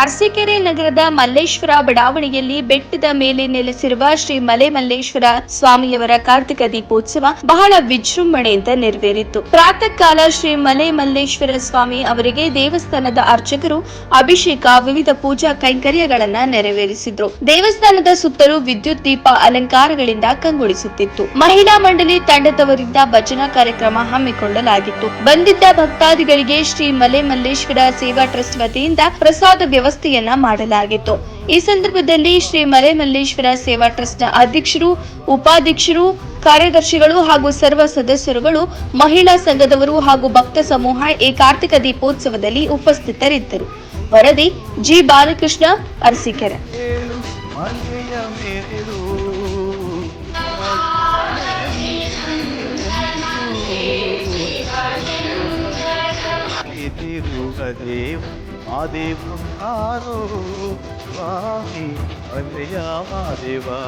ಅರಸೀಕೆರೆ ನಗರದ ಮಲ್ಲೇಶ್ವರ ಬಡಾವಣೆಯಲ್ಲಿ ಬೆಟ್ಟದ ಮೇಲೆ ನೆಲೆಸಿರುವ ಶ್ರೀ ಮಲೆ ಮಲ್ಲೇಶ್ವರ ಸ್ವಾಮಿಯವರ ಕಾರ್ತಿಕ ದೀಪೋತ್ಸವ ಬಹಳ ವಿಜೃಂಭಣೆಯಿಂದ ನೆರವೇರಿತು. ಪ್ರಾತಃ ಕಾಲ ಶ್ರೀ ಮಲೆ ಮಲ್ಲೇಶ್ವರ ಸ್ವಾಮಿ ಅವರಿಗೆ ದೇವಸ್ಥಾನದ ಅರ್ಚಕರು ಅಭಿಷೇಕ, ವಿವಿಧ ಪೂಜಾ ಕೈಂಕರ್ಯಗಳನ್ನ ನೆರವೇರಿಸಿದ್ರು. ದೇವಸ್ಥಾನದ ಸುತ್ತಲೂ ವಿದ್ಯುತ್ ದೀಪ ಅಲಂಕಾರಗಳಿಂದ ಕಂಗೊಳಿಸುತ್ತಿತ್ತು. ಮಹಿಳಾ ಮಂಡಳಿ ತಂಡದವರಿಂದ ಭಜನಾ ಕಾರ್ಯಕ್ರಮ ಹಮ್ಮಿಕೊಳ್ಳಲಾಗಿತ್ತು. ಬಂದಿದ್ದ ಭಕ್ತಾದಿಗಳಿಗೆ ಶ್ರೀ ಮಲೆ ಮಲ್ಲೇಶ್ವರ ಸೇವಾ ಟ್ರಸ್ಟ್ ವತಿಯಿಂದ ಪ್ರಸಾದ ವ್ಯವಸ್ಥೆಯನ್ನ ಮಾಡಲಾಗಿತ್ತು. ಈ ಸಂದರ್ಭದಲ್ಲಿ ಶ್ರೀ ಮಲೆ ಮಲ್ಲೇಶ್ವರ ಸೇವಾ ಟ್ರಸ್ಟ್ನ ಅಧ್ಯಕ್ಷರು, ಉಪಾಧ್ಯಕ್ಷರು, ಕಾರ್ಯದರ್ಶಿಗಳು ಹಾಗೂ ಸರ್ವ ಸದಸ್ಯರುಗಳು, ಮಹಿಳಾ ಸಂಘದವರು ಹಾಗೂ ಭಕ್ತ ಸಮೂಹ ಈ ಕಾರ್ತಿಕ ದೀಪೋತ್ಸವದಲ್ಲಿ ಉಪಸ್ಥಿತರಿದ್ದರು. ವರದಿ ಜಿ. ಬಾಲಕೃಷ್ಣ ಅರಸೀಕೆರೆ. देव अदेव महादेव आरो स्वामी अरे आ देवा